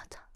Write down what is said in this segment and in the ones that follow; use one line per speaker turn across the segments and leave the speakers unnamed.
맞아.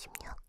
7